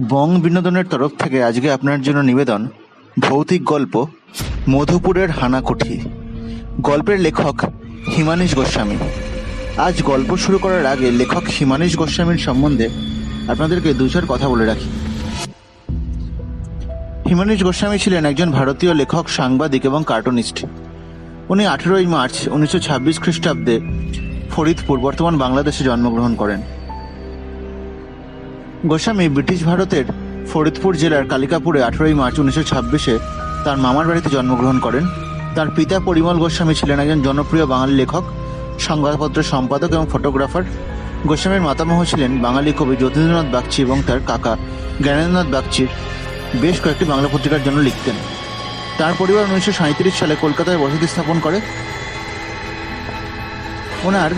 বং বিনোদনের তরফ থেকে আজকে আপনার জন্য নিবেদন, ভৌতিক গল্প, মধুপুরের হানাকুঠি। গল্পের লেখক হিমানীশ গোস্বামী। আজ গল্প শুরু করার আগে লেখক হিমানীশ গোস্বামীর সম্বন্ধে আপনাদেরকে দু চার কথা বলে রাখি। হিমানীশ গোস্বামী ছিলেন একজন ভারতীয় লেখক, সাংবাদিক এবং কার্টুনিস্ট। উনি আঠেরোই মার্চ উনিশশো ছাব্বিশ খ্রিস্টাব্দে ফরিদপুর, বর্তমান বাংলাদেশে জন্মগ্রহণ করেন। গোস্বামী ব্রিটিশ ভারতের ফরিদপুর জেলার কালিকাপুরে আঠেরোই মার্চ উনিশশো ছাব্বিশে তার মামার বাড়িতে জন্মগ্রহণ করেন। তার পিতা পরিমল গোস্বামী ছিলেন একজন জনপ্রিয় বাঙালি লেখক, সংবাদপত্র সম্পাদক এবং ফটোগ্রাফার। গোস্বামীর মাতামহ ছিলেন বাঙালি কবি যতীন্দ্রনাথ বাগচি এবং তার কাকা জ্ঞানেন্দ্রনাথ বাগচির বেশ কয়েকটি বাংলা পত্রিকার জন্য লিখতেন। তার পরিবার উনিশশো সালে কলকাতায় বসতি স্থাপন করে। ওনার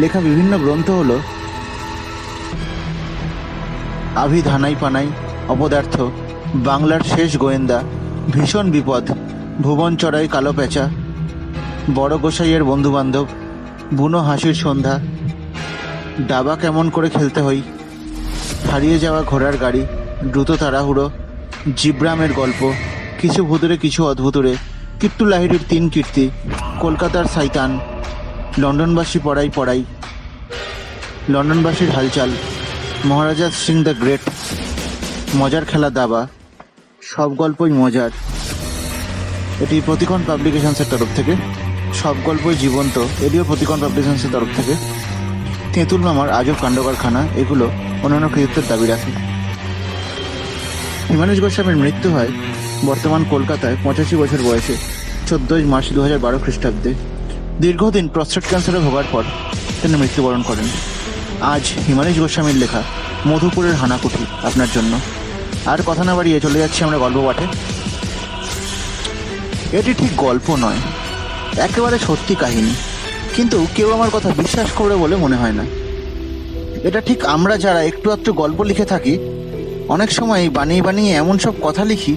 লেখা বিভিন্ন গ্রন্থ হলো আভি ধানাই পানাই অপদার্থ, বাংলার শেষ গোয়েন্দা, ভীষণ বিপদ, ভুবন চড়াই কালো পেঁচা, বড় গোসাইয়ের বন্ধু বান্ধব বুনো হাসির সন্ধ্যা, ডাবা কেমন করে খেলতে হই, হারিয়ে যাওয়া ঘোড়ার গাড়ি, দ্রুত তাড়াহুড়ো, জিব্রামের গল্প, কিছু ভুতুরে কিছু অদ্ভুতুরে কিট্টু লাহিড়ির তিন কীর্তি, কলকাতার সাইতান, লন্ডনবাসী পড়াই পড়াই, লন্ডনবাসীর হালচাল। Maharaja Singh the great. মজার খেলা দাবা। সব গল্পই মজার। এটি প্রতিকণ পাবলিকেশনসের তরফ থেকে। সব গল্পই জীবন্ত। এটিও প্রতিকণ পাবলিকেশনসের তরফ থেকে। তেঁতুল মামার আজব কাণ্ডকারখানা, এগুলো অন্যান্য কৃতিত্বের দাবি রাখে। হিমানীশ গোস্বামীর মৃত্যু হয় বর্তমান কলকাতায় পঁচাশি বছর বয়সে, চোদ্দই মার্চ দু হাজার বারো খ্রিস্টাব্দে। দীর্ঘদিন প্রস্টেট ক্যান্সারে ভোগার পর তিনি মৃত্যুবরণ করেন। আজ হিমানীশ গোস্বামীর লেখা মধুপুরের হানাকুঠি আপনার জন্য। আর কথা না বাড়িয়ে চলে যাচ্ছি আমরা গল্প পাঠে। এটি ঠিক গল্প নয়, একেবারে সত্যি কাহিনী, কিন্তু কেউ আমার কথা বিশ্বাস করবে বলে মনে হয় না। এটা ঠিক আমরা যারা একটু একটু গল্প লিখে থাকি, অনেক সময় বানিয়ে বানিয়ে এমন সব কথা লিখি,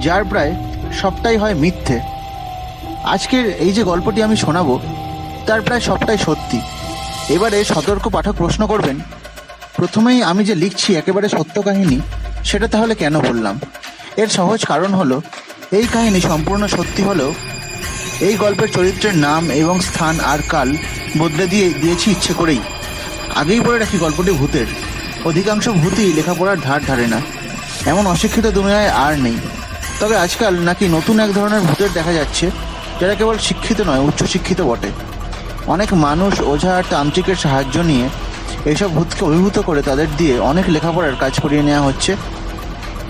যার প্রায় সবটাই হয় মিথ্যে। আজকের এই যে গল্পটি আমি শোনাবো, তার প্রায় সবটাই সত্যি। এবারে সতর্ক পাঠক প্রশ্ন করবেন, প্রথমেই আমি যে লিখছি একেবারে সত্য কাহিনী, সেটা তাহলে কেন বললাম? এর সহজ কারণ হলো, এই কাহিনী সম্পূর্ণ সত্যি হলেও, এই গল্পের চরিত্রের নাম এবং স্থান আর কাল বদলে দিয়ে দিয়েছি ইচ্ছে করেই। আগেই বলে রাখি গল্পটি ভূতের। অধিকাংশ ভূতই লেখাপড়ার ধার ধারে না। এমন অশিক্ষিত দুনিয়ায় আর নেই। তবে আজকাল নাকি নতুন এক ধরনের ভূতের দেখা যাচ্ছে, যারা কেবল শিক্ষিত নয়, উচ্চশিক্ষিত বটে। অনেক মানুষ ওঝা আর তান্ত্রিকের সাহায্য নিয়ে এইসব ভূতকে অভিভূত করে তাদের দিয়ে অনেক লেখাপড়ার কাজ করিয়ে নেওয়া হচ্ছে।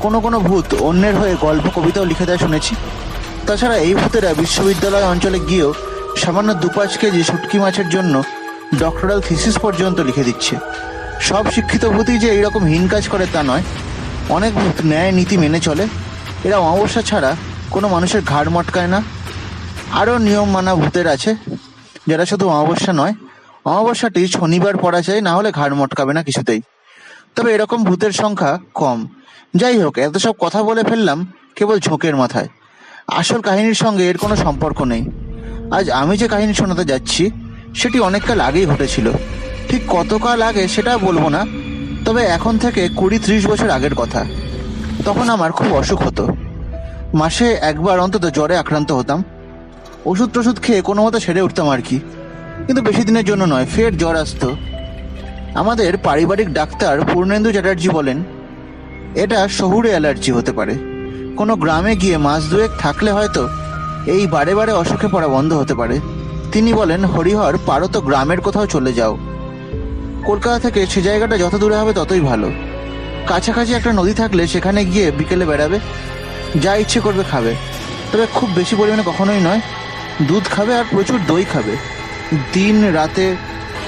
কোনো কোনো ভূত অন্যের হয়ে গল্প, কবিতাও লিখে দেয় শুনেছি। তাছাড়া এই ভূতেরা বিশ্ববিদ্যালয় অঞ্চলে গিয়েও সামান্য দু পাঁচ কেজি শুটকি মাছের জন্য ডক্টরাল থিসিস পর্যন্ত লিখে দিচ্ছে। সব শিক্ষিত ভূতই যে এইরকম হীন কাজ করে তা নয়। অনেক ভূত ন্যায় নীতি মেনে চলে। এরা অমাবস্যা ছাড়া কোনো মানুষের ঘাড় মটকায় না। আরও নিয়ম মানা ভূতের আছে। যারা শুধু অমাবস্যা নয়, অমাবস্যাটি শনিবার পড়া যায়, না হলে ঘাড় মটকাবে না কিছুতেই। তবে এরকম ভূতের সংখ্যা কম। যাই হোক, এত সব কথা বলে ফেললাম কেবল ঝোঁকের মাথায়। আসল কাহিনীর সঙ্গে এর কোনো সম্পর্ক নেই। আজ আমি যে কাহিনী শোনাতে যাচ্ছি, সেটি অনেককাল আগেই ঘটেছিল। ঠিক কতকাল আগে সেটা বলব না, তবে এখন থেকে কুড়ি ত্রিশ বছর আগের কথা। তখন আমার খুব অসুখ হতো। মাসে একবার অন্তত জ্বরে আক্রান্ত হতাম। ওষুধ টষুধ খেয়ে কোনো মতো সেরে উঠতাম আর কি। কিন্তু বেশি দিনের জন্য নয়, ফের জ্বর আসতো। আমাদের পারিবারিক ডাক্তার পূর্ণেন্দু চ্যাটার্জি বলেন, এটা শহুরে অ্যালার্জি হতে পারে। কোনো গ্রামে গিয়ে মাস দুয়েক থাকলে হয়তো এই বারে বারে অসুখে পড়া বন্ধ হতে পারে। তিনি বলেন, হরিহর, পারো তো গ্রামের কোথাও চলে যাও। কলকাতা থেকে সে জায়গাটা যত দূরে হবে ততই ভালো। কাছাকাছি একটা নদী থাকলে সেখানে গিয়ে বিকেলে বেড়াবে। যা ইচ্ছে করবে খাবে। তবে খুব বেশি পরিমাণে কখনোই নয় দুধ খাবে আর প্রচুর দই খাবে। দিন রাতে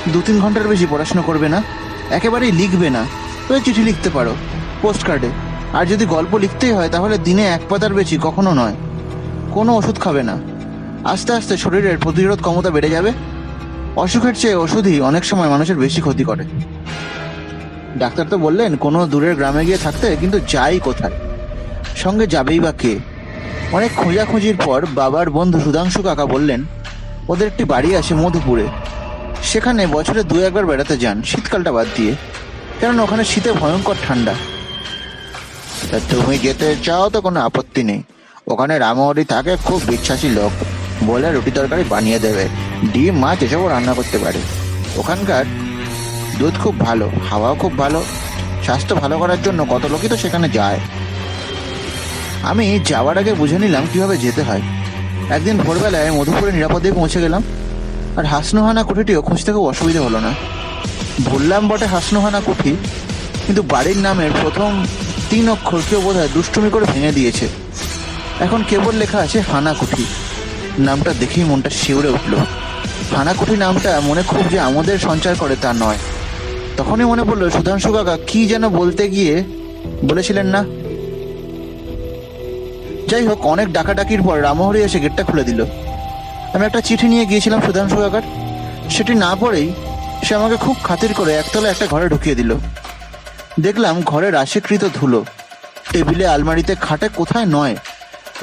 দু তিন ঘণ্টার বেশি পড়াশোনা করবে না, একেবারেই লিখবে না। তবে চিঠি লিখতে পারো পোস্ট কার্ডে আর যদি গল্প লিখতেই হয়, তাহলে দিনে এক পাতার বেশি কখনো নয়। কোনো ওষুধ খাবে না। আস্তে আস্তে শরীরের প্রতিরোধ ক্ষমতা বেড়ে যাবে। অসুখের চেয়ে ওষুধই অনেক সময় মানুষের বেশি ক্ষতি করে। ডাক্তার তো বললেন, কোনো দূরের গ্রামে গিয়ে থাকতে কিন্তু যাই কোথায়। সঙ্গে যাবেই বা কে। অনেক খোঁজাখুঁজির পর বাবার বন্ধু সুধাংশু কাকা বললেন, ওদের একটি বাড়ি আছে মধুপুরে। সেখানে বছরে দু একবার বেড়াতে যান, শীতকালটা বাদ দিয়ে। কারণ ওখানে শীতে ভয়ঙ্কর ঠান্ডা। তা তুমি যেতে চাও তো কোনো আপত্তি নেই। ওখানে রামহরি থাকে খুব বিশ্বাসী লোক। বলে রুটি তরকারি বানিয়ে দেবে। ডিম, মাছ এসবও রান্না করতে পারে। ওখানকার দুধ খুব ভালো, হাওয়াও খুব ভালো। স্বাস্থ্য ভালো করার জন্য কত লোকই তো সেখানে যায়। আমি যাওয়ার আগে বুঝে নিলাম কীভাবে যেতে হয়। একদিন ভোরবেলায় মধুপুরে নিরাপদে পৌঁছে গেলাম, আর হাসনুহানা কুঠিটিও খুঁজতে খুব অসুবিধা হলো না। বললাম বটে হাসনুহানা কুঠি, কিন্তু বাড়ির নামের প্রথম তিন অক্ষর কেউ বোধ হয় দুষ্টুমি করে ভেঙে দিয়েছে। এখন কেবল লেখা আছে হানাকুঠি নামটা দেখেই মনটা শিউরে উঠল। হানাকুঠি নামটা মনে খুব যে আমাদের সঞ্চার করে তা নয়। তখনই মনে পড়ল সুধাংশু কাকা কি যেন বলতে গিয়ে বলেছিলেন না যাই হোক, অনেক ডাকাডাকির পর রামহরি এসে গেটটা খুলে দিল। আমি একটা চিঠি নিয়ে গিয়েছিলাম সুধাংশু কাকার সেটি না পড়েই সে আমাকে খুব খাতির করে একতলা একটা ঘরে ঢুকিয়ে দিল। দেখলাম ঘরে রাশিকৃত ধুলো। টেবিলে আলমারিতে খাটে কোথায় নয়।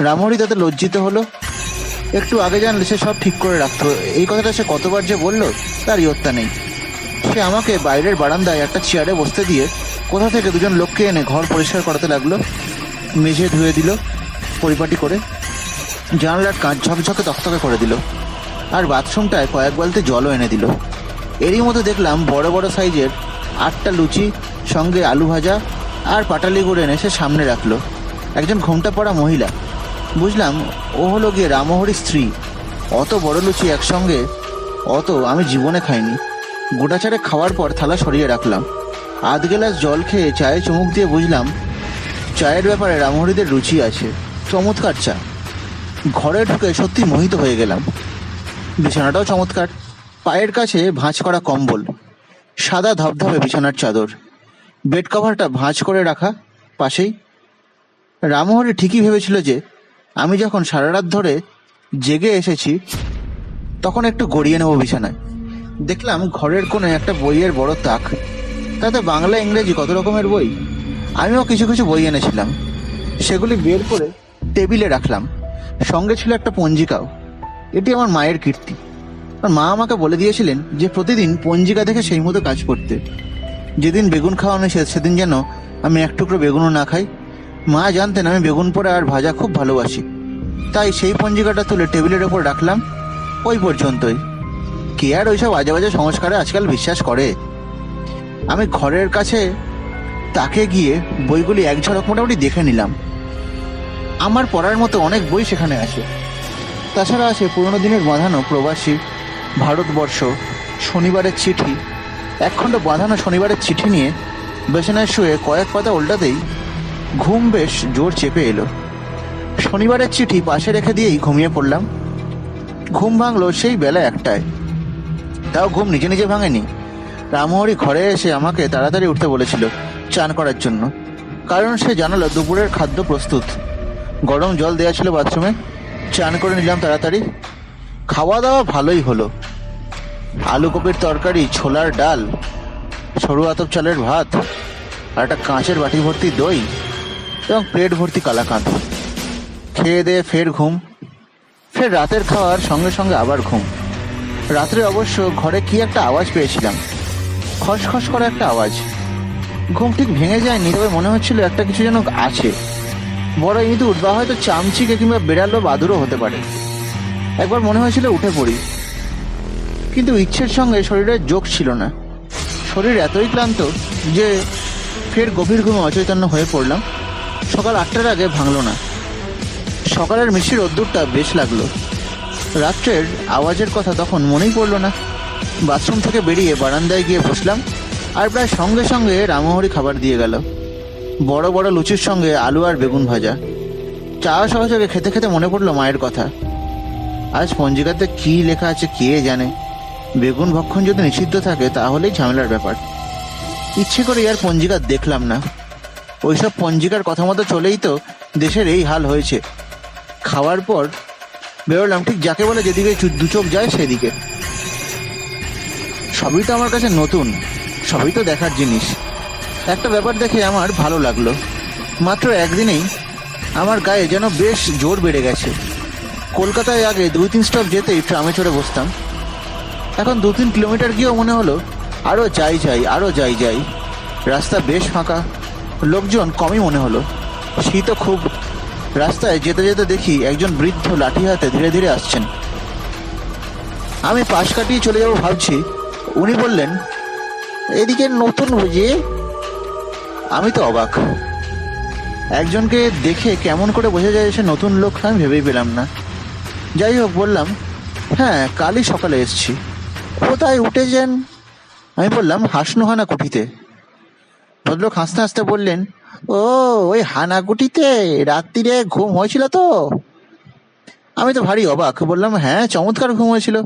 রামহরি তাতে লজ্জিত হলো। একটু আগে জানলে সে সব ঠিক করে রাখত। এই কথাটা সে কতবার যে বলল তার ইয়ত্তা নেই। সে আমাকে বাইরের বারান্দায় একটা চেয়ারে বসতে দিয়ে কোথা থেকে দুজন লোককে এনে ঘর পরিষ্কার করাতে লাগল? মেঝে ধুয়ে দিল। পরিপাটি করে জানলার কাঁচ ঝকঝকে তকতকে করে দিল আর বাথরুমটায় কয়েক বালতি জলও এনে দিল। এরই মধ্যে দেখলাম বড় বড় সাইজের আটটা লুচি, সঙ্গে আলু ভাজা আর পাটালি গুড় এনে সে সামনে রাখল। একজন ঘোমটা পড়া মহিলা। বুঝলাম ও হলো গিয়ে রামহরির স্ত্রী। অত বড় লুচি একসঙ্গে, অত আমি জীবনে খাইনি। গোটা চারে খাওয়ার পর থালা সরিয়ে রাখলাম। আধ গ্লাস জল খেয়ে চায়ে চুমুক দিয়ে বুঝলাম, চায়ের ব্যাপারে রামহরিদের রুচি আছে। চমৎকার, চা। ঘরে ঢুকে সত্যি মোহিত হয়ে গেলাম। বিছানাটাও চমৎকার। পায়ের কাছে ভাঁজ করা কম্বল। সাদা ধবধবে বিছানার চাদর। বেড কভারটা ভাঁজ করে রাখা পাশেই। রামহরি ঠিকই ভেবেছিল যে, আমি যখন সারা রাত ধরে জেগে এসেছি, তখন একটু গড়িয়ে নেব বিছানায়। দেখলাম ঘরের কোণে একটা বইয়ের বড় তাক। তাতে বাংলা, ইংরেজি কত রকমের বই? আমিও কিছু কিছু বই এনেছিলাম। সেগুলি বের করে টেবিলে রাখলাম। সঙ্গে ছিল একটা পঞ্জিকাও। এটি আমার মায়ের কীর্তি। আর মা আমাকে বলে দিয়েছিলেন যে প্রতিদিন পঞ্জিকা দেখে সেই মতো কাজ করতে। যেদিন বেগুন খাওয়ানো সে সেদিন যেন আমি এক টুকরো বেগুনও না খাই। মা জানতেন আমি বেগুন পোড়া আর ভাজা খুব ভালোবাসি। তাই সেই পঞ্জিকাটা তুলে টেবিলের ওপর রাখলাম। ওই পর্যন্তই। কে আর ওইসব আজে বাজে সংস্কারে আজকাল বিশ্বাস করে? আমি ঘরের কাছে তাকে গিয়ে বইগুলি এক ঝলক মোটামুটি দেখে নিলাম। আমার পড়ার মতো অনেক বই সেখানে আছে। তাছাড়া আছে পুরোনো দিনের বাঁধানো প্রবাসী, ভারতবর্ষ, শনিবারের চিঠি। একখণ্ড বাঁধানো শনিবারের চিঠি নিয়ে বেছানায় শুয়ে কয়েক পাতা উল্টাতেই ঘুম বেশ জোর চেপে এলো। শনিবারের চিঠি পাশে রেখে দিয়েই ঘুমিয়ে পড়লাম। ঘুম ভাঙলো সেই বেলা একটায়। তাও ঘুম নিজে নিজে ভাঙেনি। রামহরি ঘরে এসে আমাকে তাড়াতাড়ি উঠতে বলেছিল চান করার জন্য। কারণ সে জানালো দুপুরের খাদ্য প্রস্তুত। গরম জল দেওয়া ছিল বাথরুমে, চান করে নিলাম তাড়াতাড়ি। খাওয়া দাওয়া ভালোই হলো। আলু কপির তরকারি, ছোলার ডাল, সরু আতপ চালের ভাত, আর একটা কাঁচের বাটি ভর্তি দই এবং প্লেট ভর্তি কালাকাঁদ। খেয়ে দিয়ে ফের ঘুম। ফের রাতের খাওয়ার সঙ্গে সঙ্গে আবার ঘুম। রাত্রে অবশ্য ঘরে কি একটা আওয়াজ পেয়েছিলাম। খসখস করা একটা আওয়াজ। ঘুম ঠিক ভেঙে যায়নি, তবে মনে হচ্ছিল একটা কিছু যেন আছে। বড় ইঁদুর বা হয়তো চামচিকে কিংবা বেড়ালো বাদুরও হতে পারে। একবার মনে হয়েছিল উঠে পড়ি। কিন্তু ইচ্ছের সঙ্গে শরীরের যোগ ছিল না। শরীর এতই ক্লান্ত যে ফের গভীর ঘুমে অচৈতন্য হয়ে পড়লাম। সকাল আটটার আগে ভাঙলো না। সকালের মিষ্টি রোদ্দুরটা বেশ লাগল। রাত্রের আওয়াজের কথা তখন মনেই পড়ল না। বাথরুম থেকে বেরিয়ে বারান্দায় গিয়ে বসলাম আর প্রায় সঙ্গে সঙ্গে রামহরি খাবার দিয়ে গেল। বড় বড় লুচির সঙ্গে আলু আর বেগুন ভাজা। চা সহযোগে খেতে খেতে মনে পড়ল মায়ের কথা। আজ পঞ্জিকাতে কি লেখা আছে কে জানে? বেগুন ভক্ষণ যদি নিষিদ্ধ থাকে, তাহলেই ঝামেলার ব্যাপার। ইচ্ছে করে আর পঞ্জিকা দেখলাম না। ওইসব পঞ্জিকার কথা মতো চলেই তো দেশের এই হাল হয়েছে। খাওয়ার পর বেরোলাম, ঠিক যাকে বলে যেদিকে চু- দু চোখ যায় সেদিকে। সবই তো আমার কাছে নতুন, সবই তো দেখার জিনিস। একটা ব্যাপার দেখে আমার ভালো লাগল। মাত্র একদিনেই আমার গায়ে যেন বেশ জোর বেড়ে গেছে। কলকাতায় আগে দুই তিন স্টপ যেতেই ট্রামে চড়ে বসতাম। এখন দু তিন কিলোমিটার গিয়েও মনে হলো আরও যাই যাই আরও যাই যাই। রাস্তা বেশ ফাঁকা, লোকজন কমই মনে হলো। শীতও খুব। রাস্তায় যেতে যেতে দেখি একজন বৃদ্ধ লাঠি হাতে ধীরে ধীরে আসছেন। আমি পাশ কাটিয়ে চলে যাব ভাবছি। উনি বললেন, এদিকে নতুন বুঝি আমি তো অবাক। একজনকে দেখে কেমন করে বোঝা যায় সে নতুন লোক, আমি ভেবেই পেলাম না। যাই হোক, বললাম হ্যাঁ কালই সকালে এসছি। কোথায় উঠেছেন? আমি বললাম, হাসনুহানা কুঠিতে। ভদ্রলোক হাসতে হাসতে বললেন, ও, ওই হানা হানাকুটিতে রাত্রিরে ঘুম হয়েছিল তো? আমি তো ভারী অবাক, বললাম হ্যাঁ চমৎকার ঘুম হয়েছিল।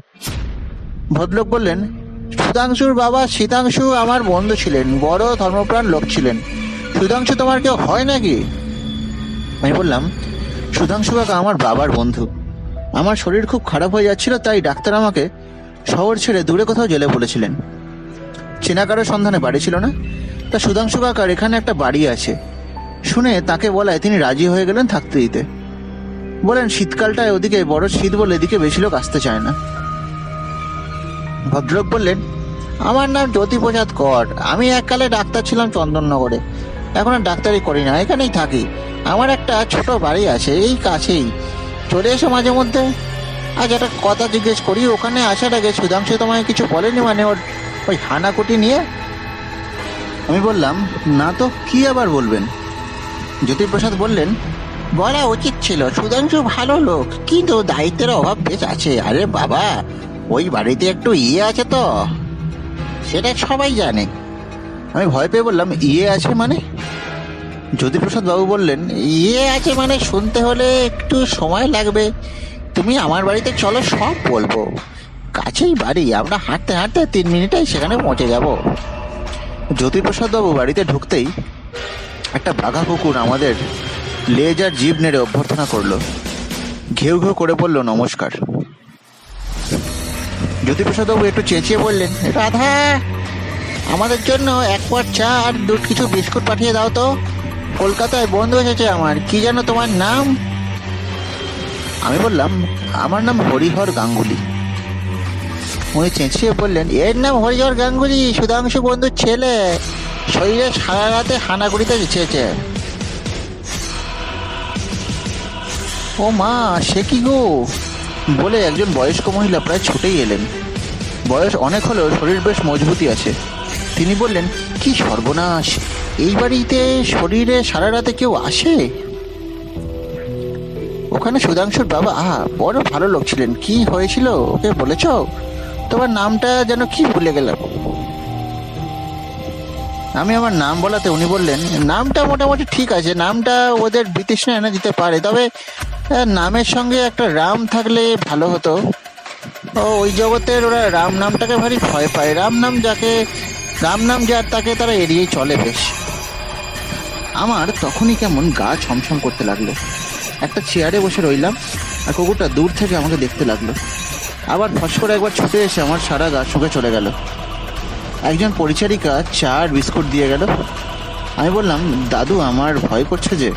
ভদ্রলোক বললেন সুধাংশুর বাবা শীতাংশু আমার বন্ধু ছিলেন, বড় ধর্মপ্রাণ লোক ছিলেন। সুধাংশু তোমার কেউ হয় নাকি? আমি বললাম, সুধাংশু কাকা আমার বাবার বন্ধু। আমার শরীর খুব খারাপ হয়ে যাচ্ছিল, তাই ডাক্তার আমাকে শহর ছেড়ে দূরে কোথাও জেলে বলেছিলেন। চেনা কারও সন্ধানে বাড়ি ছিল না, তা সুধাংশু কাকার এখানে একটা বাড়ি আছে। শুনে তাকে বলায় তিনি রাজি হয়ে গেলেন থাকতে দিতে। বলেন, শীতকালটায় ওদিকে বড় শীত বলে এদিকে বেশি লোক আসতে চায় না। ভদ্রলোক বললেন, আমার নাম জ্যোতিপ্রসাদ কর। আমি এককালে ডাক্তার ছিলাম চন্দননগরে। এখন আর ডাক্তারি করি না, এখানেই থাকি। আমার একটা ছোট বাড়ি আছে, এই কাছেই। চলে এসো মাঝে মধ্যে। আজ একটা কথা জিজ্ঞেস করি, ওখানে আসার আগে সুধাংশু তোমায় কিছু বলেনি মানে ওর ওই হানাকুটি নিয়ে? আমি বললাম, না তো, কি আবার বলবেন? জ্যোতিপ্রসাদ বললেন, বলা উচিত ছিল, সুধাংশু ভালো লোক, কিন্তু দায়িত্বের অভাব বেশ আছে। আরে বাবা ওই বাড়িতে একটু ইয়ে আছে তো। সেটা সবাই জানে। আমি ভয় পেয়ে বললাম ইয়ে আছে মানে? জ্যোতিপ্রসাদ বাবু বললেন ইয়ে আছে মানে শুনতে হলে একটু সময় লাগবে। তুমি আমার বাড়িতে চলো, সব বলব। কাছেই বাড়ি, আমরা হাঁটতে হাঁটতে তিন মিনিটেই সেখানে পৌঁছে যাব। জ্যোতিপ্রসাদ বাবু বাড়িতে ঢুকতেই একটা বাঘা কুকুর আমাদের লেজ আর জিভ নেড়ে অভ্যর্থনা করল। ঘেউ ঘেউ করে বলল, নমস্কার। জ্যোতিপ্রসাদ বাবু একটু চেঁচিয়ে বললেন, রাধা, আমাদের জন্য এক পট চা আর দু কিছু বিস্কুট পাঠিয়ে দাও তো। কলকাতায় বন্ধু এসেছে আমার, কি যেন তোমার নাম? আমি বললাম, আমার নাম হরিহর গাঙ্গুলি। উনি চেঁচিয়ে বললেন, এর নাম হরিহর গাঙ্গুলি, সুধাংশু বন্ধুর ছেলে। শরীরে সারা রাতে হানাগুড়িতে চেয়েছে ও মা, সে কি গো? বলে একজন বয়স্ক মহিলা প্রায় ছুটেই এলেন। বয়স অনেক হলেও শরীর বেশ মজবুতি আছে। তিনি বললেন, কি সর্বনাশ! এই বাড়িতে শরীরে সারা রাতে কেউ আসে? ওখানে সুধাংশুর বাবা, আহা, বড় ভালো লোক ছিলেন। কি হয়েছিল? ওকে বলেছ? তোমার নামটা যেন কি ভুলে গেলাম? আমি আমার নাম বলাতে উনি বললেন, নামটা মোটামুটি ঠিক আছে। নামটা ওদের বিতৃষ্ণা এনে দিতে পারে। তবে নামের সঙ্গে একটা রাম থাকলে ভালো হতো। ও, ওই জগতের ওরা রাম নামটাকে ভারী ভয় পায়। রাম নাম যাকে, রাম নাম যার তাকে তারা এড়িয়ে চলে বেশ। আমার তখনই কেমন গা ছমছম করতে লাগল। একটা চেয়ারে বসে রইলাম, আর কুকুরটা দূর থেকে আমাকে দেখতে লাগল। আবার ফস করে একবার ছুটে এসে আমার সারা গা শুকে চলে গেল। একজন পরিচারিকা চা আর বিস্কুট দিয়ে গেল। আমি বললাম, দাদু, আমার ভয় করছে যে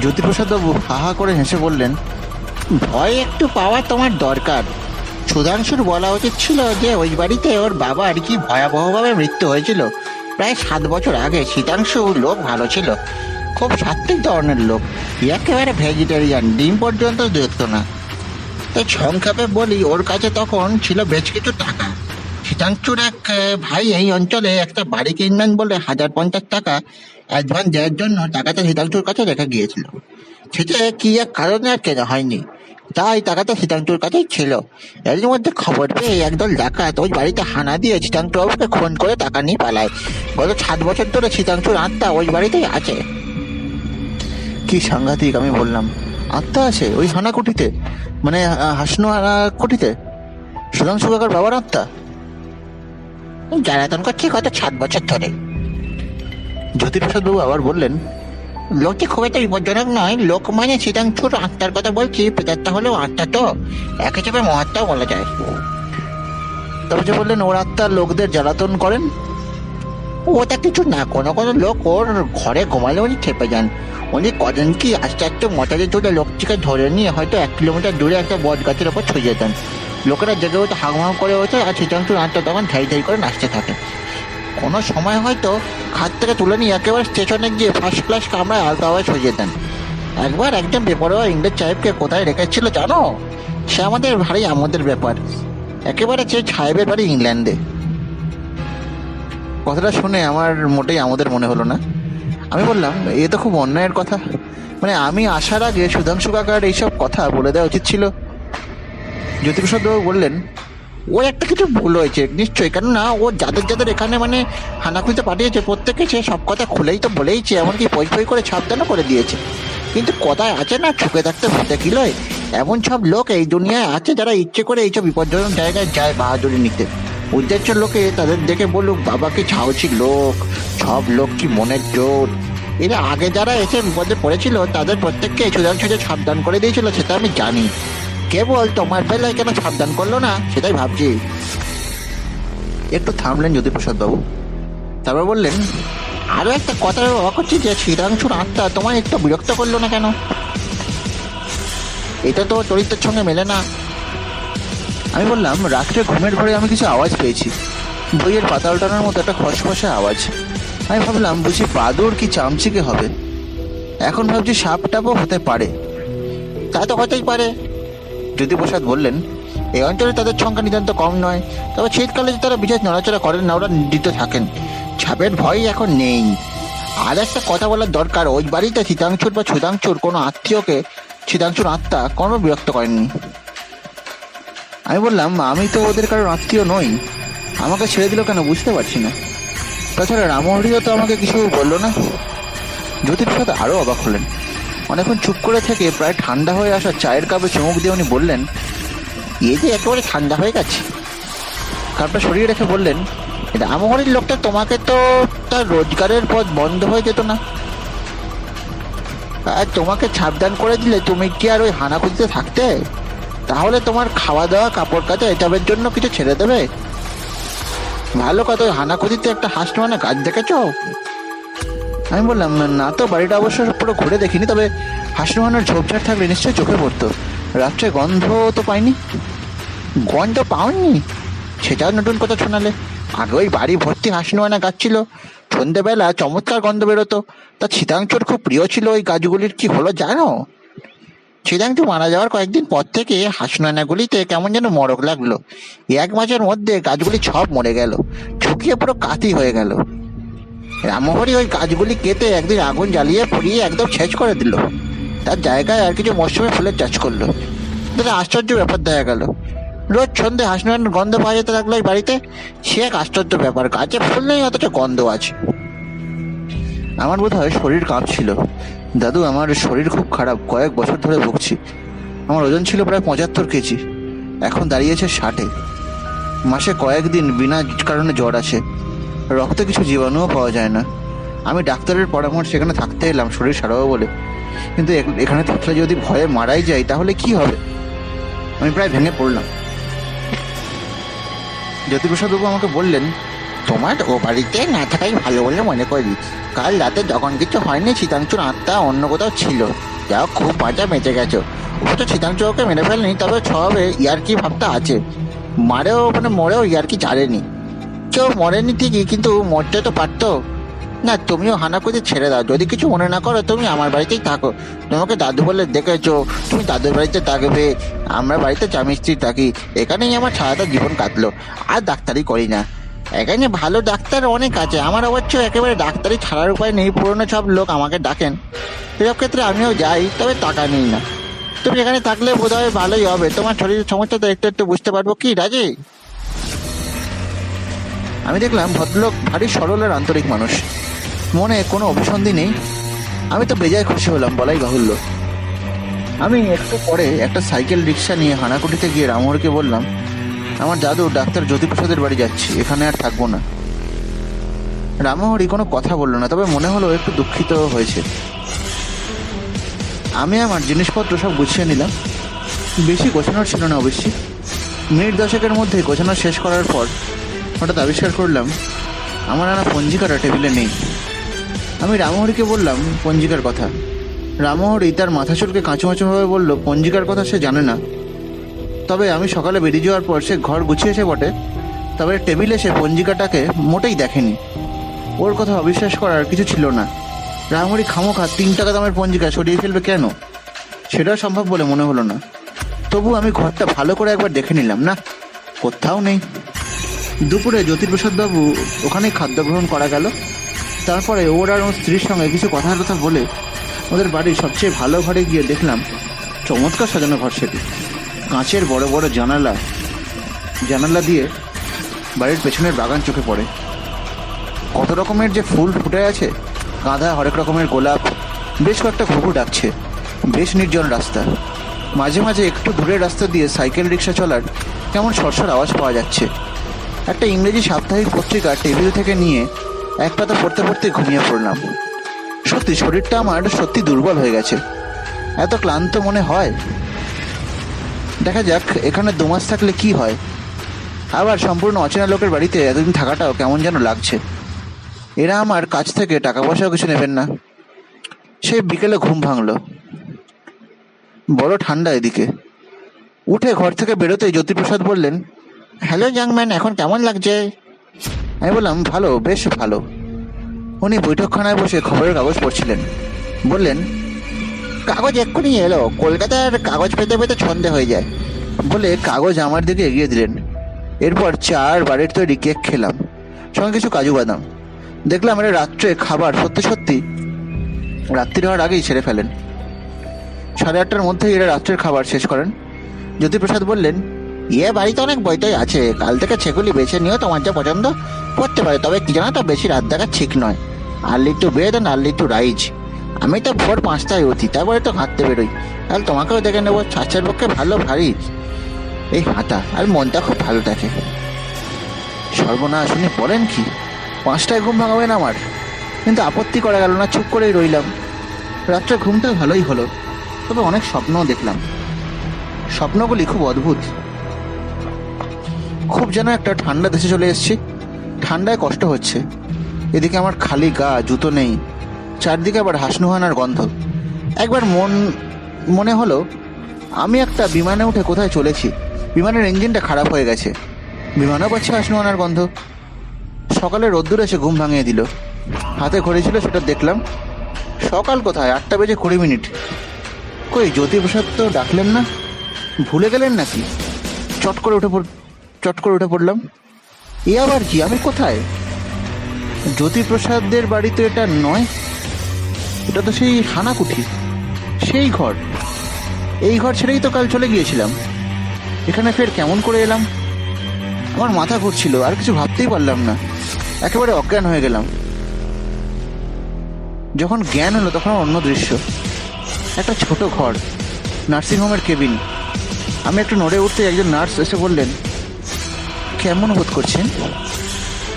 জ্যোতিপ্রসাদ বাবু হা হা করে হেসে বললেন, ভয় একটু পাওয়া তোমার দরকার। সুধাংশুর বলা উচিত ছিল যে, ওই বাড়িতে ওর বাবার কি ভয়াবহভাবে মৃত্যু হয়েছিল। প্রায় সাত বছর আগে শীতাংশু লোক ভালো ছিল। খুব সাত্বিক ধরনের লোক একেবারে ভেজিটেরিয়ান, ডিম পর্যন্ত দেখতো না। তাই সংক্ষেপে বলি, ওর কাছে তখন ছিল বেশ কিছু টাকা। শীতাংশুর এক ভাই, এই অঞ্চলে একটা বাড়ি কিনবেন বলে হাজার পঞ্চাশ টাকা অ্যাডভান্স দেওয়ার জন্য টাকাটা শীতাংশুর কাছে রেখে গিয়েছিল। সেটা কি এক কারণে আর কেনা হয়নি? তাই টাকাটা শীতাংশুর কাছেই ছিল। এর মধ্যে খবর পেয়ে একদল ডাকাত ওই বাড়িতে হানা দিয়ে শীতাংশু বাবুকে খুন করে টাকা নিয়ে পালায়। গত সাত বছর ধরে শীতাংশুর আত্মা ওই বাড়িতেই আছে। কি সাংঘাতিক আমি বললাম। আত্মা আছে ওই হানাকুটিতে মানে হাসনো হানাকুটিতে সুধাংশু কাকার বাবার আত্মা? জ্বালাতন করছে গত সাত বছর ধরে। জ্যোতিপ্রসাদ বাবু আবার বললেন লোকটি খুব একটা বিপজ্জনক নয় লোক মানে শীতাংশুর আত্মার কথা বলছি প্রেতাত্মা হলেও আত্মা তো। এক হিসেবে মহাত্মাও বলা যায়। তবে যে বললেন ওর আত্মা লোকদের জ্বালাতন করেন? ওটা কিছু না কোনো কোনো লোক ওর ঘরে ঘুমালে উনি খেপে যান। উনি কদিন কি আস্তে আস্তে মটারে তুলে লোকটিকে ধরে নিয়ে হয়তো এক কিলোমিটার দূরে একটা বট গাছের ওপর ছুঁয়ে যেতেন। লোকেরা জেগে ওঠে হাঁক করে ওঠে, আর শীতাংশুর আত্মা তখন ধাই ধাই করে নাচতে থাকে। কোনো সময় হয়তো খাট থেকে তুলে নিয়ে একেবারে স্টেশনে গিয়ে ফার্স্ট ক্লাস কামরায় আলতো আওয়াজ হয়ে যেতেন একবার একজন বেপরোয়া ইংরেজ সাহেবকে কোথায় রেখেছিল জানো? সে আমাদের ভারী আমাদের ব্যাপার। একেবারে যে সাহেবের বাড়ি ইংল্যান্ডে। কথাটা শুনে আমার মোটেই আমাদের মনে হলো না। আমি বললাম, এ তো খুব অন্যায়ের কথা। মানে আমি আসার আগে সুধাংশু কাকার এইসব কথা বলে দেওয়া উচিত ছিল। জ্যোতিপ্রসাদ বললেন, ও একটা কিছু ভুল হয়েছে, নিশ্চয়ই। কেননা ও যাদের যাদের এখানে মানে হানাকুইতে পাঠিয়েছে। প্রত্যেকে সে সব কথা খুলেই তো বলেইছে, এমনকি পই পই করে সাবধানও করে দিয়েছে। কিন্তু কথায় আছে না, ঝুঁকে থাকতে ভূতে কি লয়? এমন সব লোক এই দুনিয়ায় আছে যারা ইচ্ছে করে এইসব বিপজ্জনক জায়গায় যায় বাহাদুরি নিতে। উদ্দেশ্য লোকে তাদের দেখে বলুক, বাবা কি ছাউছি লোক? সব লোক কি মনের জোর? এরা আগে যারা এসে বিপদে পড়েছিল, তাদের প্রত্যেককে সুধাংশু যে সাবধান করে দিয়েছিল, সেটা আমি জানি। কেবল তোমার বেলায় কেন সাবধান করল না? সেটাই ভাবছি। একটু থামলেন জ্যোতিপ্রসাদ বাবু। তারপর বললেন, আরও একটা কথা অবাক হচ্ছে যে শ্রীরাংশুর আত্মা তোমায় একটু বিরক্ত করল না কেন? এটা তো চরিত্রের সঙ্গে মেলে না। আমি বললাম, রাত্রে ঘুমের ঘরে আমি কিছু আওয়াজ পেয়েছি। বইয়ের পাতা উল্টানোর মতো একটা খসখসে আওয়াজ। আমি ভাবলাম, বুঝি বাদুর কি চামচিকে হবে। এখন ভাবছি সাপটাপও হতে পারে। তা তো হতেই পারে। জ্যোতিপ্রসাদ বললেন এই অঞ্চলে তাদের সংখ্যা নিতান্ত কম নয়। তবে শীতকালে যে তারা বিশেষ নড়াচড়া করেন না, ওরা নির্দিত থাকেন। ছাপের ভয় এখন নেই। আর একটা কথা বলার দরকার, ওই বাড়িতে শীতাংশুর বা সুধাংশুর কোনো আত্মীয়কে শীতাংশুর আত্মা কোনো বিরক্ত করেননি আমি বললাম, আমি তো ওদের কারোর আত্মীয় নই। আমাকে ছেড়ে দিল কেন বুঝতে পারছি না। তাছাড়া রামহরিও তো আমাকে কিছু বলল না। জ্যোতিপ্রসাদ আরও অবাক হলেন। অনেকক্ষণ চুপ করে থেকে প্রায় ঠান্ডা হয়ে আসা চায়ের কাপে চুমুক দিয়ে উনি বললেন এই যে একেবারে ঠান্ডা হয়ে গেছে। কাপটা সরিয়ে রেখে বললেন রামহরির লোকটা তোমাকে তো তার রোজগারের পথ বন্ধ হয়ে যেত না। আর তোমাকে সাবধান করে দিলে তুমি কি আর ওই হানাকুতিতে থাকতে? তাহলে তোমার খাওয়া দাওয়া কাপড় কাচা এসবের জন্য কিছু ছেড়ে দেবে? ভালো কথা, ওই হানাকুতিতে একটা হাসমানা গাছ দেখেছ? আমি বললাম, না তো, বাড়িটা অবশ্য পুরো ঘুরে দেখিনি, তবে হাসিমানের ঝোপঝাড় থাকলে নিশ্চয়ই চোখে পড়তো। রাত্রে গন্ধ তো পাইনি। গন্ধ পাওনি? সেটাও নতুন কথা শোনালে। আগে ওই বাড়ি ভর্তি হাসিমানা গাছ ছিল সন্ধেবেলা চমৎকার গন্ধ বেরোতো। তা শীতাংশুর খুব প্রিয় ছিল ওই গাছগুলির কি হলো জানো? শীতাংশু মারা যাওয়ার কয়েকদিন পর থেকে হাসনানাগুলিতে কেমন যেন মরক লাগল। এক মাসের মধ্যে গাছগুলি সব মরে গেল। শুকিয়ে পুরো কাতি হয়ে গেল। রামহরি ওই গাছগুলি কেটে একদিন আগুন জ্বালিয়ে পুড়িয়ে একদম শেষ করে দিল। তার জায়গায় আর কিছু মৌসুমে ফুলের চাষ করল। এটা আশ্চর্য ব্যাপার দেখা গেল। রোজ সন্ধে হাসনান গন্ধ পাওয়া যেতে লাগল এই বাড়িতে। সে এক আশ্চর্য ব্যাপার, গাছে ফুল নেই, অথচ গন্ধ আছে। আমার বোধ হয় শরীর কাঁপছিল। দাদু, আমার শরীর খুব খারাপ, কয়েক বছর ধরে ভুগছি। আমার ওজন ছিল প্রায় পঁচাত্তর কেজি। এখন দাঁড়িয়েছে ষাটে। মাসে কয়েকদিন বিনা কারণে জ্বর আসে। রক্তে কিছু জীবাণুও পাওয়া যায় না। আমি ডাক্তারের পরামর্শ সেখানে থাকতে এলাম, শরীর সারাবো বলে। কিন্তু এখানে থাকলে যদি ভয়ে মারাই যাই তাহলে কি হবে? আমি প্রায় ভেঙে পড়লাম। জ্যোতিপ্রসাদবাবু আমাকে বললেন, তোমার ও বাড়িতে না থাকাই ভালো বলে মনে করি। কাল রাতে যখন কিছু হয়নি শীতাংশুর আত্মা অন্য কোথাও ছিল। যাও, খুব মজা বেঁচে গেছো। অবশ্য শীতাংশু ওকে মেরে ফেলেনি, তবে ছবে ইয়ার্কি ভাবটা আছে। মারেও মানে মরেও ইয়ার্কি ছাড়েনি কেউ মরেনি ঠিকই, কিন্তু মরতে তো পারতো। না, তুমিও হানাকুতি ছেড়ে দাও। যদি কিছু মনে না করো, তুমি আমার বাড়িতেই থাকো। তোমাকে দাদু বলে দেখেছ, তুমি দাদুর বাড়িতে থাকবে। আমরা বাড়িতে স্বামী স্ত্রী থাকি। এখানেই আমার সারাটা জীবন কাটলো। আর ডাক্তারি করি না। এখানে ভালো ডাক্তার অনেক আছে। আমার অবশ্য একেবারে ডাক্তারি ছাড়ার উপায় নেই। পুরনো সব লোক আমাকে ডাকেন। এসব ক্ষেত্রে আমিও যাই, তবে টাকা নিই না। তুমি এখানে থাকলে বোধ হয় ভালোই হবে। তোমার শরীরের সমস্যা তো একটু একটু বুঝতে পারব কি, রাজি? আমি দেখলাম ভদ্রলোক ভারী সরল আর আন্তরিক মানুষ। মনে কোনো অভিসন্ধি নেই। আমি তো বেজায় খুশি হলাম, বলাই বাহুল্য। আমি একটু পরে একটা সাইকেল রিক্সা নিয়ে হানাকুটিতে গিয়ে রামহরকে বললাম, আমার দাদু ডাক্তার জ্যোতিপ্রসাদের বাড়ি যাচ্ছি, এখানে আর থাকব না। রামহরি কোনো কথা বলল না, তবে মনে হলো একটু দুঃখিত হয়েছে। আমি আমার জিনিসপত্র সব গুছিয়ে নিলাম। বেশি গোছানোর ছিল না অবশ্যই মিনিট দশেকের মধ্যে গোছানো শেষ করার পর হঠাৎ আবিষ্কার করলাম, আমার আনা পঞ্জিকাটা টেবিলে নেই। আমি রামহরিকে বললাম, পঞ্জিকার কথা। রামহরি তার মাথা চুলকে কাঁচুমাচুভাবে বলল, পঞ্জিকার কথা সে জানে না। তবে আমি সকালে বেরিয়ে যাওয়ার পর সে ঘর গুছিয়েছে বটে। তবে টেবিলে সে পঞ্জিকাটাকে মোটেই দেখেনি। ওর কথা অবিশ্বাস করার কিছু ছিল না। রামহরি খামোখা তিন টাকা দামের পঞ্জিকা সরিয়ে ফেলবে কেন? সেটাও সম্ভব বলে মনে হলো না। তবু আমি ঘরটা ভালো করে একবার দেখে নিলাম, না, কোথাও নেই। দুপুরে জ্যোতিপ্রসাদ বাবু ওখানেই খাদ্য গ্রহণ করা গেল। তারপরে ওর আর ওর স্ত্রীর সঙ্গে কিছু কথার কথা বলে ওদের বাড়ির সবচেয়ে ভালো ঘরে গিয়ে দেখলাম চমৎকার সাজানো ঘর সেটি। কাঁচের বড় বড় জানালা জানালা দিয়ে বাড়ির পেছনের বাগান চোখে পড়ে। কত রকমের যে ফুল ফুটে আছে, গাঁদা হরেক রকমের গোলাপ, বেশ কয়েকটা ঘুঘু ডাকছে, বেশ নির্জন রাস্তা। মাঝে মাঝে একটু দূরের রাস্তা দিয়ে সাইকেল রিক্সা চলার কেমন সরসর আওয়াজ পাওয়া যাচ্ছে। একটা ইংরেজি সাপ্তাহিক পত্রিকা টেবিল থেকে নিয়ে এক পাতা পড়তে পড়তে ঘুমিয়ে পড়লাম। সত্যি, শরীরটা আমার সত্যি দুর্বল হয়ে গেছে। এত ক্লান্ত মনে হয়। দেখা যাক, এখানে দু মাস থাকলে কি হয়। আবার সম্পূর্ণ অচেনা লোকের বাড়িতে এতদিন থাকাটাও কেমন যেন লাগছে। এরা আমার কাছ থেকে টাকা পয়সাও কিছু নেবেন না। সে বিকেলে ঘুম ভাঙলো। বড় ঠান্ডা এদিকে। উঠে ঘর থেকে বেরোতেই জ্যোতিপ্রসাদ বললেন হ্যালো ইয়াংম্যান এখন কেমন লাগছে? আমি বললাম, ভালো, বেশ ভালো। উনি বৈঠকখানায় বসে খবরের কাগজ পড়ছিলেন। বললেন, কাগজ এক্ষুনি এলো। কলকাতার কাগজ পেতে পেতে ছন্দে হয়ে যায়। বলে কাগজ আমার দিকে এগিয়ে দিলেন। এরপর চার বাড়ির তৈরি কেক খেলাম, সঙ্গে কিছু কাজু বাদাম। দেখলাম এটা রাত্রে খাবার, সত্যি সত্যি। রাত্রি হওয়ার আগেই ছেড়ে ফেলেন। সাড়ে আটটার মধ্যেই এরা রাত্রের খাবার শেষ করেন। জ্যোতিপ্রসাদ বললেন ইয়ে বাড়িতে অনেক বইটাই আছে। কাল থেকে সেগুলি বেছে নিও, তোমার যা পছন্দ পড়তে পারে। তবে কি জানো তো, বেশি রাত দেখা ঠিক নয়। Early to bed and early to rise. আমি তো ভোর পাঁচটায় উঠি, তারপরে তো হাঁটতে বেরোই। আর তোমাকেও দেখে নেব, স্বাস্থ্যের পক্ষে ভালো ভারী এই হাঁটা। আর মনটা খুব ভালো থাকে। সর্বনাশ, উনি বলেন কি, পাঁচটায় ঘুম ভাঙাবেন আমার। কিন্তু আপত্তি করা গেল না, চুপ করেই রইলাম। রাত্রে ঘুমটা ভালোই হলো, তবে অনেক স্বপ্নও দেখলাম। স্বপ্নগুলি খুব অদ্ভুত। খুব যেন একটা ঠান্ডা দেশে চলে এসেছি। ঠান্ডায় কষ্ট হচ্ছে। এদিকে আমার খালি গা, জুতো নেই। চারদিকে আবার হাসনুহানার গন্ধ। একবার মন, মনে হলো, আমি একটা বিমানে উঠে কোথায় চলেছি। বিমানের ইঞ্জিনটা খারাপ হয়ে গেছে। বিমানও পাচ্ছে হাসনুহানার গন্ধ। সকালে রোদ্দুর এসে ঘুম ভাঙিয়ে দিল। হাতে ঘড়ি ছিল, সেটা দেখলাম। সকাল কোথায়? আটটা বেজে কুড়ি মিনিট। কই, জ্যোতিপ্রসাদ তো ডাকলেন না? ভুলে গেলেন নাকি? চট করে উঠে পড় চট করে উঠে পড়লাম। এ আবার কি? আমি কোথায়? জ্যোতিপ্রসাদদের বাড়ি তো এটা নয়। এটা তো সেই হানাকুঠি, সেই ঘর। এই ঘর ছেড়েই তো কাল চলে গিয়েছিলাম। এখানে ফের কেমন করে এলাম? আমার মাথা ঘুরছিল, আর কিছু ভাবতেই পারলাম না। একেবারে অজ্ঞান হয়ে গেলাম। যখন জ্ঞান হলো, তখন অন্য দৃশ্য। একটা ছোট ঘর, নার্সিংহোমের কেবিন। আমি একটু নড়ে উঠতে একজন নার্স এসে বললেন কেমন বোধ করছেন?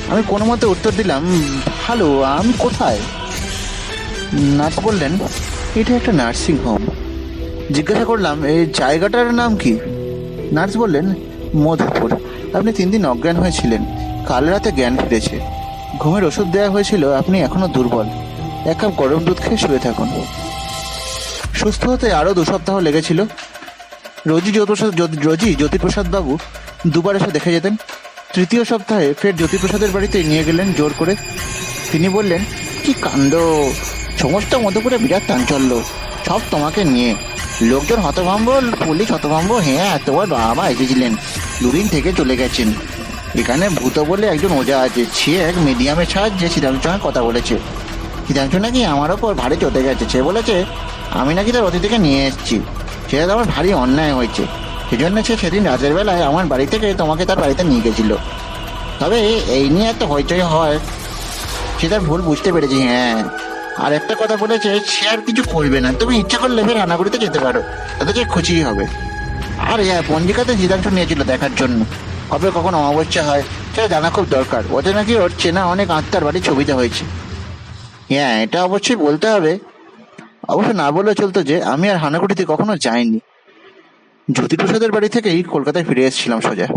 আমি কোনো মতে উত্তর দিলাম ভালো আমি কোথায়? নার্স বললেন, এটা একটা নার্সিং হোম। জিজ্ঞাসা করলাম এই জায়গাটার নাম কি? নার্স বললেন, মধুপুর। আপনি তিন দিন অজ্ঞান হয়েছিলেন। কাল রাতে জ্ঞান ফিরেছে। ঘুমের ওষুধ দেওয়া হয়েছিল, আপনি এখনও দুর্বল। এক কাপ গরম দুধ খেয়ে শুয়ে থাকুন। সুস্থ হতে আরও দু সপ্তাহ লেগেছিল। রোজই জ্যোতিপ্রসাদ জ্যোতি- রোজই জ্যোতিপ্রসাদ বাবু দুবার এসে দেখে যেতেন। তৃতীয় সপ্তাহে ফের জ্যোতিপ্রসাদের বাড়িতে নিয়ে গেলেন জোর করে। তিনি বললেন, কি কাণ্ড! সমস্ত মধুপুরে বিরাট চাঞ্চল্য। সব তোমাকে নিয়ে। লোকজন হতভম্ব, পুলিশ হতভম্ব হ্যাঁ তোমার বাবা এসেছিলেন। দুদিন থেকে চলে গেছেন। এখানে ভূত বলে একজন ওজা আছে। সে এক মিডিয়ামের সাহায্যে শ্রীরামের সঙ্গে কথা বলেছে। শ্রীরামচন্দ্র নাকি আমার ওপর ভারী চটে গেছে। সে বলেছে, আমি নাকি তার অতিথিকে নিয়ে এসেছি। সেটা তো আমার ভারী অন্যায় হয়েছে। সেজন্য সে সেদিন রাতের বেলায় আমার বাড়ি থেকে তোমাকে তার বাড়িতে নিয়ে গেছিল। তবে এই নিয়ে এত হইচই হয় সে তার ভুল বুঝতে পেরেছি হ্যাঁ। আর একটা কথা বলেছে, সে আর কিছু করবে না। তুমি ইচ্ছা করলে ফের রান্নাগুড়িতে যেতে পারো, তাতে যে খুশি হবে। আর হ্যাঁ পঞ্জিকাতে জিদাংশ নিয়েছিল দেখার জন্য। কবে কখন অমাবস্যা হয়, সেটা জানা খুব দরকার। ওতে নাকি ওর চেনা অনেক আত্মার বাড়ি ছবিতে হয়েছে। হ্যাঁ এটা অবশ্যই বলতে হবে। অবশ্য না বলে চলতো যে, আমি আর হানাকুটিতে কখনো যাইনি। জ্যোতিপ্রসাদের বাড়ি থেকেই কলকাতায় ফিরে এসেছিলাম সোজা।